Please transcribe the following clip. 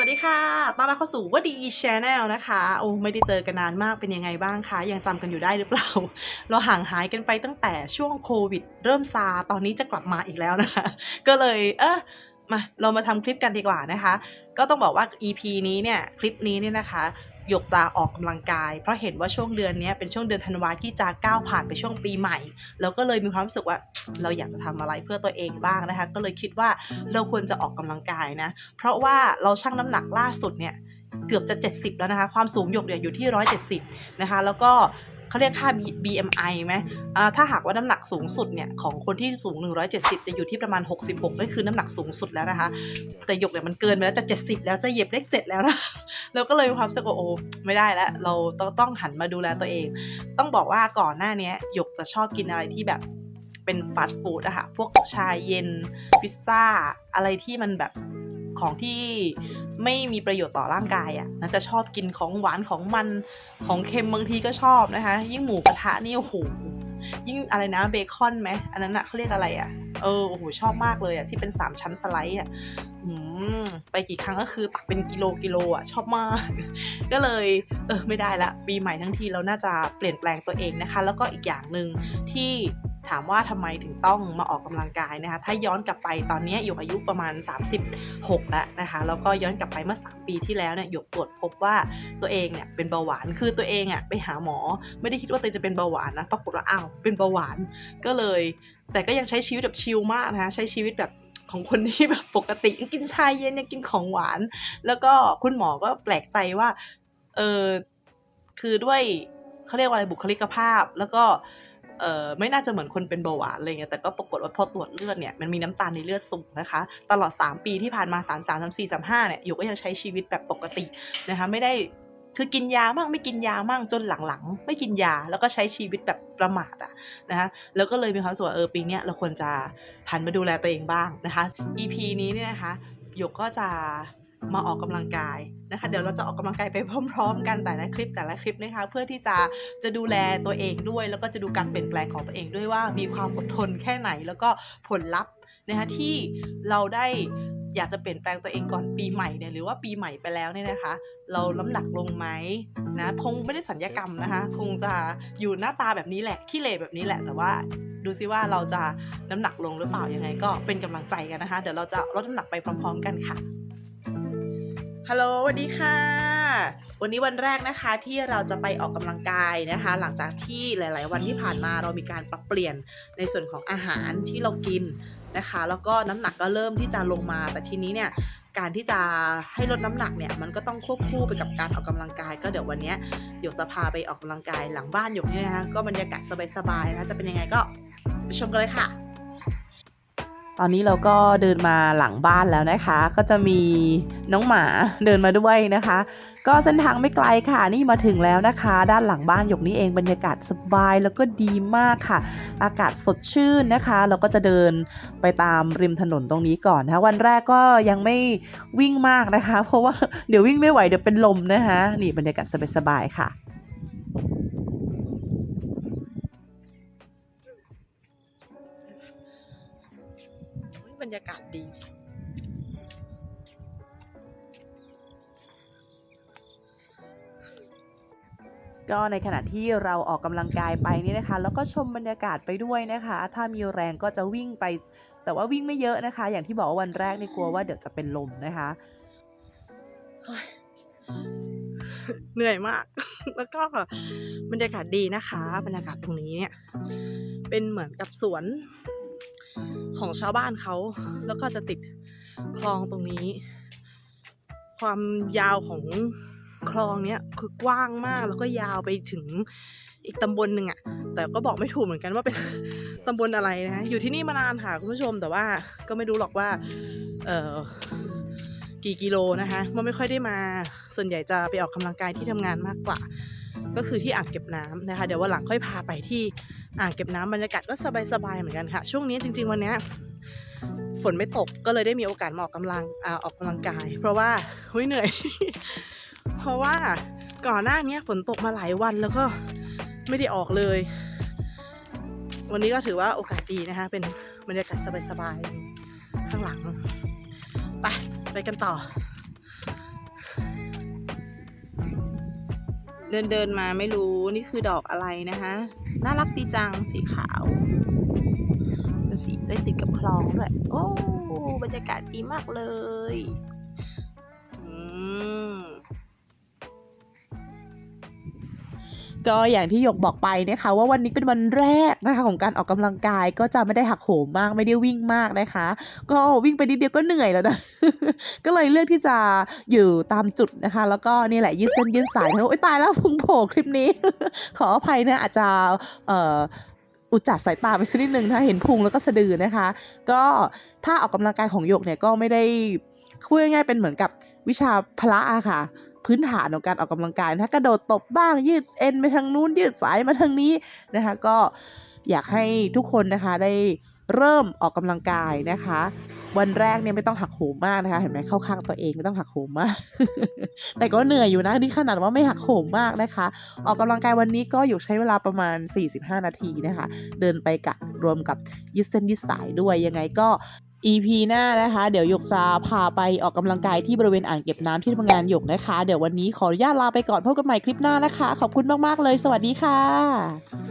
วัสดีค่ะ ต้อนรับเข้าสู่ว่าดีชแนลนะคะ โอ้ ไม่ได้เจอกันนานมาก เป็นยังไงบ้างคะ ยังจำกันอยู่ได้หรือเปล่า เราห่างหายกันไปตั้งแต่ช่วงโควิด เริ่มซา ตอนนี้จะกลับมาอีกแล้วนะคะ ก็เลย เออมา เรามาทำคลิปกันดีกว่านะคะ ก็ต้องบอกว่า EP นี้เนี่ย คลิปนี้เนี่ยนะคะ หยกจะออกกำลังกาย เพราะเห็นว่าช่วงเดือนนี้เป็นช่วงเดือนธันวาที่จะก้าวผ่านไปช่วงปีใหม่ แล้วก็เลยมีความรู้สึกว่าเราอยากจะทำอะไรเพื่อตัวเองบ้างนะคะ ก็เลยคิดว่าเราควรจะออกกำลังกายนะ เพราะว่าเราชั่งน้ำหนักล่าสุดเนี่ยเกือบจะ 70 แล้วนะคะ ความสูงหยกเนี่ยอยู่ที่ 170 นะคะ แล้วก็ เขาเรียกค่า B- BMI ไหมอ่าถ้าหากว่าน้ำหนักสูงสุดเนี่ยของคนที่สูง 170 จะอยู่ที่ประมาณ 66นั่นคือน้ำหนักสูงสุดแล้วนะคะ แต่หยกเนี่ยมันเกินไปแล้วจะ 70 แล้วจะเหยียบเลข7แล้วนะแล้วก็เลยมีความรู้สึกว่าโอ้ไม่ได้แล้ว เราต้องต้องหันมาดูแลตัวเอง ต้องบอกว่าก่อนหน้าเนี้ยหยกจะชอบกินอะไรที่แบบเป็นฟาสต์ฟู้ดอะค่ะ พวกชาเย็น พิซซ่า อะไรที่มันแบบ ของที่ไม่มีประโยชน์ต่อร่างกายอะ่ะนะจะชอบกินของหวานของมันของเค็มบางทีก็ชอบนะคะ ยิ่งหมูกระทะนี่โอ้โหยิ่งอะไรนะเบคอนไหมอันนั้นอะเขาเรียกอะไรอะ่ะเออโอ้โหชอบมากเลยอะ่ะที่เป็นสามชั้นสไลด์อะ่ะไปกี่ครั้งก็คือตักเป็นกิโลกิโลอะชอบมาก ก็เลยเออไม่ได้ละ ปีใหม่ทั้งทีเราน่าจะเปลี่ยนแปลงตัวเองนะคะ แล้วก็อีกอย่างหนึ่งที่ ถามว่าทำไมถึงต้องมาออกกำลังกายนะคะ ถ้าย้อนกลับไปตอนนี้อยู่อายุประมาณ 36 แล้วนะคะ แล้วก็ย้อนกลับไปเมื่อ 3 ปีที่แล้วเนี่ยหยกตรวจพบว่าตัวเองเนี่ยเป็นเบาหวาน คือตัวเองอะไปหาหมอ ไม่ได้คิดว่าตัวเองจะเป็นเบาหวานนะ ปรากฏว่าอ้าวเป็นเบาหวาน ก็เลย แต่ก็ยังใช้ชีวิตแบบชิลมากนะคะใช้ชีวิตแบบของคนที่แบบปกติกินชาเย็นยังกินของหวาน แล้วก็คุณหมอก็แปลกใจว่า เออคือด้วยเขาเรียกว่าอะไรบุคลิกภาพ แล้วก็ เออไม่น่าจะเหมือนคนเป็นเบาหวานอะไรเงี้ยแต่ก็ปรากฏว่าพอตรวจเลือดเนี่ยมันมีน้ำตาลในเลือดสูงนะคะ ตลอด 3 ปีที่ผ่านมา 3 3 3 4 3 5เนี่ยอยู่ก็ยังใช้ชีวิตแบบปกตินะคะไม่ได้คือกินยามั่งไม่กินยามั่งจนหลังๆ ไม่กินยาแล้วก็ใช้ชีวิตแบบประมาทอะนะคะแล้วก็เลยมีความสึกว่าเออปีเนี้ยเราควรจะหันมาดูแลตัวเองบ้างนะคะ EP นี้เนี่ยนะคะหยกก็จะ มาออกกำลังกายนะคะ เดี๋ยวเราจะออกกำลังกายไปพร้อม ๆ กันแต่ละคลิปแต่ละคลิปนะคะ เพื่อที่จะจะดูแลตัวเองด้วย แล้วก็จะดูการเปลี่ยนแปลงของตัวเองด้วยว่ามีความอดทนแค่ไหน แล้วก็ผลลัพธ์นะคะที่เราได้อยากจะเปลี่ยนแปลงตัวเองก่อนปีใหม่เนี่ยหรือว่าปีใหม่ไปแล้วเนี่ยนะคะ เราน้ำหนักลงไหมนะคงไม่ได้สัญญกรรมนะคะ คงจะอยู่หน้าตาแบบนี้แหละขี้เหร่แบบนี้แหละ แต่ว่าดูซิว่าเราจะน้ำหนักลงหรือเปล่ายังไง ก็เป็นกำลังใจกันนะคะ เดี๋ยวเราจะลดน้ำหนักไปพร้อม ๆ กันค่ะ ฮัลโหลสวัสดีค่ะ วันนี้วันแรกนะคะที่เราจะไปออกกำลังกายนะคะ หลังจากที่หลาย ๆ วันที่ผ่านมาเรามีการปรับเปลี่ยนในส่วนของอาหารที่เรากินนะคะ แล้วก็น้ำหนักก็เริ่มที่จะลงมา แต่ทีนี้เนี่ยการที่จะให้ลดน้ำหนักเนี่ยมันก็ต้องควบคู่ไปกับการออกกำลังกาย ก็เดี๋ยววันนี้หยกจะพาไปออกกำลังกายหลังบ้านหยกเนี่ยนะคะก็บรรยากาศสบาย ๆ นะจะเป็นยังไงก็ไปชมกันเลยค่ะ ตอนนี้เราก็เดินมาหลังบ้านแล้วนะคะ ก็จะมีน้องหมาเดินมาด้วยนะคะ ก็เส้นทางไม่ไกลค่ะ นี่มาถึงแล้วนะคะ ด้านหลังบ้านหยกนี้เองบรรยากาศสบายแล้วก็ดีมากค่ะ อากาศสดชื่นนะคะ เราก็จะเดินไปตามริมถนนตรงนี้ก่อนนะคะวันแรกก็ยังไม่วิ่งมากนะคะ เพราะว่าเดี๋ยววิ่งไม่ไหวเดี๋ยวเป็นลมนะคะ นี่บรรยากาศสบายๆค่ะ บรรยากาศดีก็ในขณะที่เราออกกำลังกายไปนี่นะคะ แล้วก็ชมบรรยากาศไปด้วยนะคะ ถ้ามีแรงก็จะวิ่งไป แต่ว่าวิ่งไม่เยอะนะคะ อย่างที่บอกว่าวันแรกนี่กลัวว่าเดี๋ยวจะเป็นลมนะคะเฮ้ยเหนื่อยมาก แล้วก็บรรยากาศดีนะคะ บรรยากาศตรงนี้เนี่ยเป็นเหมือนกับสวน ของชาวบ้านเขา แล้วก็จะติดคลองตรงนี้ ความยาวของคลองเนี้ยคือกว้างมากแล้วก็ยาวไปถึงอีกตำบลหนึ่งอะแต่ก็บอกไม่ถูกเหมือนกันว่าเป็นตำบลอะไรนะอยู่ที่นี่มานานค่ะคุณผู้ชมแต่ว่าก็ไม่รู้หรอกว่า เออกี่กิโลนะคะมันไม่ค่อยได้มา ส่วนใหญ่จะไปออกกำลังกายที่ทำงานมากกว่า ก็คือที่อ่างเก็บน้ำนะคะ เดี๋ยววันหลังค่อยพาไปที่อ่างเก็บน้ำบรรยากาศก็สบายๆเหมือนกันค่ะ ช่วงนี้จริง ๆ วันนี้ฝนไม่ตกก็เลยได้มีโอกาสมาออกกำลังอออกกำลังกาย เพราะว่าเฮ้ยเหนื่อย เพราะว่าก่อนหน้านี้ฝนตกมาหลายวันแล้วก็ไม่ได้ออกเลย วันนี้ก็ถือว่าโอกาสดีนะคะ เป็นบรรยากาศสบายๆข้างหลัง ไป ไปกันต่อ เดินเดินมาไม่รู้นี่คือดอกอะไรนะคะน่ารักดีจังสีขาวดูสีได้ติดกับคลองด้วยโอ้บรรยากาศดีมากเลย อืม ก็อย่างที่หยกบอกไปนะคะว่าวันนี้เป็นวันแรกนะคะของการออกกำลังกายก็จะไม่ได้หักโหมมากไม่ได้วิ่งมากนะคะ ก็วิ่งไปนิดเดียวก็เหนื่อยแล้วนะก็เลยเลือกที่จะอยู่ตามจุดนะคะ แล้วก็นี่แหละยืดเส้นยืดสายทั้งโอ๊ยตายแล้วพุงโผล่คลิปนี้ ขออภัยนะอาจจะเอ่ออุจจัดสายตาไปสักนิดนึงถ้าเห็นพุงแล้วก็สะดือนะคะ ก็ถ้าออกกำลังกายของหยกเนี่ยก็ไม่ได้พูดง่ายๆเป็นเหมือนกับวิชาพละอะค่ะ พื้นฐานของการออกกำลังกายนะกระโดดตบบ้างยืดเอ็นไปทางนู้นยืดสายมาทางนี้นะคะก็อยากให้ทุกคนนะคะได้เริ่มออกกำลังกายนะคะ วันแรกเนี่ยไม่ต้องหักโหมมากนะคะเห็นไหมเข้าข้างตัวเองไม่ต้องหักโหมมาก แต่ก็เหนื่อยอยู่นะนี่ขนาดว่าไม่หักโหมมากนะคะ ออกกำลังกายวันนี้ก็อยู่ใช้เวลาประมาณ 45 นาทีนะคะ เดินไปกับรวมกับยืดเส้นยืดสายด้วยยังไงก็ EP หน้านะคะ เดี๋ยวหยกจะพาไปออกกำลังกายที่บริเวณอ่างเก็บน้ำที่ทำงานหยกนะคะ เดี๋ยววันนี้ขออนุญาตลาไปก่อนพบกันใหม่คลิปหน้านะคะ ขอบคุณมากๆเลย สวัสดีค่ะ